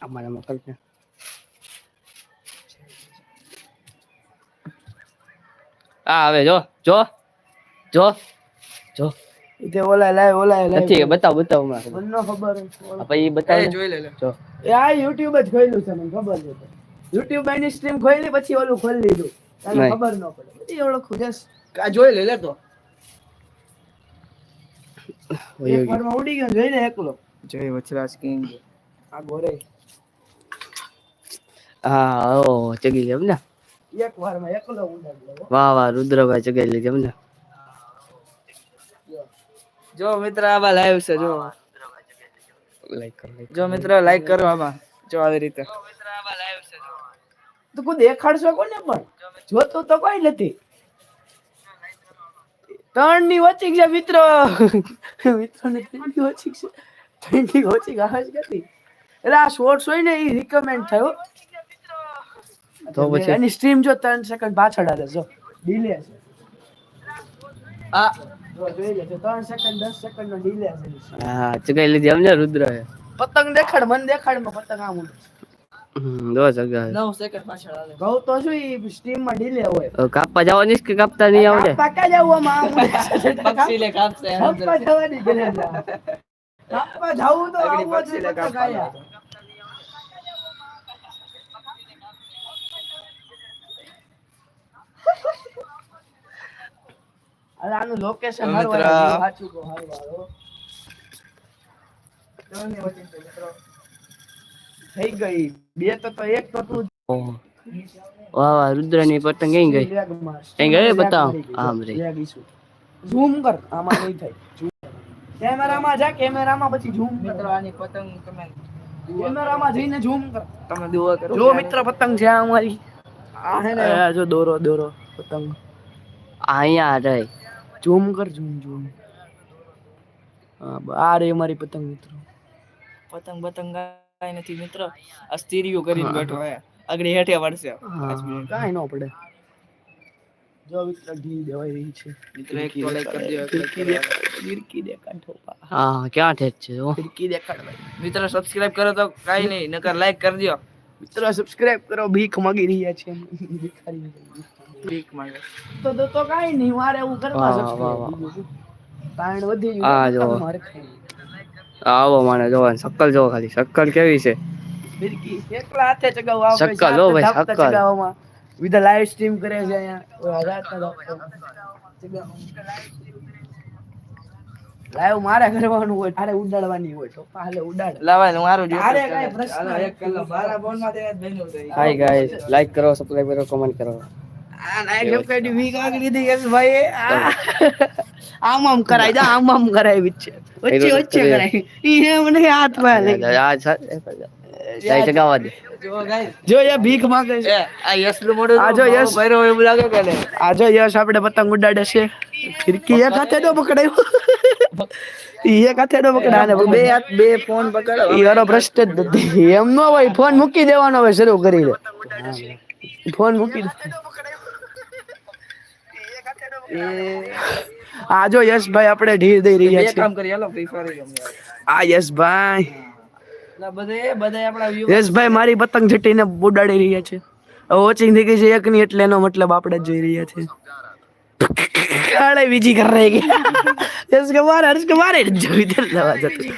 અમારા મોકલ છે આ હવે જો જો જો જો. તે ઓલા લાય ઓલા લાય. નથી બતાવ બતાવ મને મને ખબર પછી બતાવ. જોઈ લે લે. જો. એ આ યુટ્યુબ જ ખોલ્યું છે મને ખબર છે યુટ્યુબ એની સ્ટ્રીમ ખોલી પછી ઓલું ખોલી લીધું. તને ખબર ન પડે. બધી ઓળખું જસ આ જોઈ લે લે તો. એક ગયો. વારમાં ઉડી ગયો જોઈને એકલો. જય વચરાજ કિંગ. આ ગોરે. હા ઓ ચગી લે ને? એક વારમાં એકલો ઉડાડી વાહ વાહ રુદ્રભાઈ ચગાઈ લીધી ને? જો મિત્ર આમાં લાઈવ છે જો. જો મિત્ર લાઈક કરો આમાં જો આવી રીતે. તો કોઈ દેખાડશો કોને પણ? જોતો તો કોઈ નથી. ત્રણની વચ્ચે છે મિત્રો. મિત્રો ને ત્રણની વચ્ચે છે. ત્રણની વચ્ચે આવે જ નથી. એટલે આ શોર્ટ્સ હોય ને એ રિકમેન્ડ થયો તો પછી? એની સ્ટ્રીમ જો 3 સેકન્ડ પાછળ આવે જો. ડીલે છે. આ જોઈ લેજો. ત્રણ સેકન્ડ દસ સેકન્ડ નો ડીલે છે. હા ચગાઈ લીધી એમ ને રુદ્ર પતંગ દેખાડ મને દેખાડમાં પતંગ આમ ઉડે. જો ચગા સેકન્ડ પાછળ આવે. તો શું ઈ સ્ટ્રીમમાં ડીલે હોય? કાપવા જવાની કે કાપતા નહીં આવડે? પાકા જવું આમાં? આમ ઉડે છે. પક્ષી લે કાપશે કાપવા જવાની ગલે કાપવા જાવું તો આવો જ પતંગ આયા. અરે આનું લોકેશન હારું મિત્ર- આવ્યું, હારું આવ્યું. ત્રણની વચ્ચે છે મિત્રો. થઈ ગઈ બે તો તો એક તો તું વાહ વાહ રુદ્રની પતંગ કઈ ગઈ કઈ ગઈ? લેગ બતાવો. મળી ગઈ. આમ રહી. ઝૂમ કર આમાં નહીં થાય કેમેરામાં જા કેમેરામાં પછી ઝૂમ પતંગ તમે કેમેરામાં જઈને ઝૂમ કર તમે દુઆ કરો જો મિત્ર પતંગ છે અમારી આ હે ને આ જો દોરો દોરો પતંગ અહીંયા રહી ઝૂમ કર ઝૂમ ઝૂમ હા આ રે મારી પતંગ મિત્રો. પતંગ પતંગ કાઈ નથી મિત્ર. આ સ્ટીરિયો કરીને બેઠો હે. આગળ હેઠે વળશે. કાઈ ન પડે. જો મિત્ર ઢી દેવાઈ રહી છે. મિત્ર એક તો લાઈક કરી દેવા ખિડકી દે ખિડકી દેખાડ ઠોપા. હા ક્યાં ઠેક છે જો ખિડકી દે કાઢ મિત્ર સબસ્ક્રાઇબ કરો તો કાઈ નહીં નકર લાઈક કરી દ્યો. મિત્રો સબસ્ક્રાઇબ કરો ભીખ માંગી રહ્યા છે. ભિખારી ભીખ માંગે તો તો તો કાઈ નહીં મારે હું કરવા સબસ્ક્રાઇબ? તાણ વધી ગયું. આ જો. આવો માને જોવાનું શક્કલ જો ખાલી. શક્કલ કેવી છે? બિરકી એકલા હાથે ચગાવ આવે શક્કલ હો ભાઈ, શક્કલ. વિધ લાઈવ સ્ટ્રીમ કરે છે અહીંયા. રાતના ધાપતા. લાઈવ મારે કરવાનું હોય તારે ઉડાડવાની હોય તો પાલે ઉડાડ. લાવા ને મારું અરે કઈ પ્રશ્ન એક કલાક. મારા ફોનમાં તેને બેનો હાય ગાઈસ લાઈક કરો સબસ્ક્રાઇબ કરો કમેન્ટ કરો. આ નાઈટ એફકેડી વીક આગળ લીધી યસ ભાઈ આમ આમ કરાય જા આમ આમ કરાય છે વચ્ચે વચ્ચે કરાય. ઈ હે મને હાથમાં લઈ આ જાય ચગાવવા દે. જો યા ભીખ માંગે છે. એ આ યશનું મોઢું આ જો તો યશ. ભર્યો લાગે કે આ જો યશ આપણે પતંગ ઉડાડે છે. ફિરકી એક હાથે તો પકડાયો. ઈ એક હાથે તો પકડાય. બે બે હાથ બે ફોન પકડો. ઈ વાળો પ્રશ્ન જ નથી. એમ નો હોય ફોન મૂકી દેવાનો હવે શરૂ કરી દે. ફોન મૂકી દે. આ જો યશભાઈ આપણે ઢીર દઈ રહ્યા છે કામ કરી હાલો ફ્રી ફાયર આ યશભાઈ બધે બધે આપણા યશભાઈ મારી પતંગ જટીને ઉડાડી રહ્યા છે. વોચિંગ થઈ ગઈ છે એક ની એટલે એનો મતલબ આપણે જોઈ રહ્યા છે કાળે બીજી કર રહી ગઈ યશ કે મારે હર્ષ કુમાર જોઈ દે દવા જતું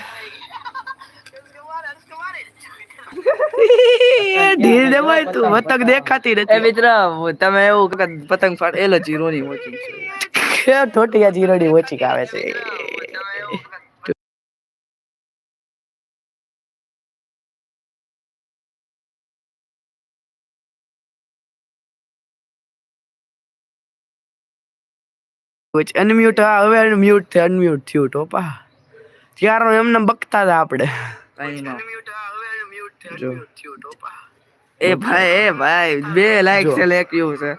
ઢીલ દે તું પતંગ દેખાતી એ નથી. મિત્ર તમે એવું પતંગ ફાટ એલો જીરો ની વોચિંગ છે. એ ઠોટિયા જીરોડી ઓછી આવે છે. અનમ્યુટ હા હવે અનમ્યુટ થયું અનમ્યુટ થયું ટોપા. ત્યારનો એમને બકતા હતા આપણે. જો. એ ભાઈ એ ભાઈ બે લાઈક છે લેક યુ છે.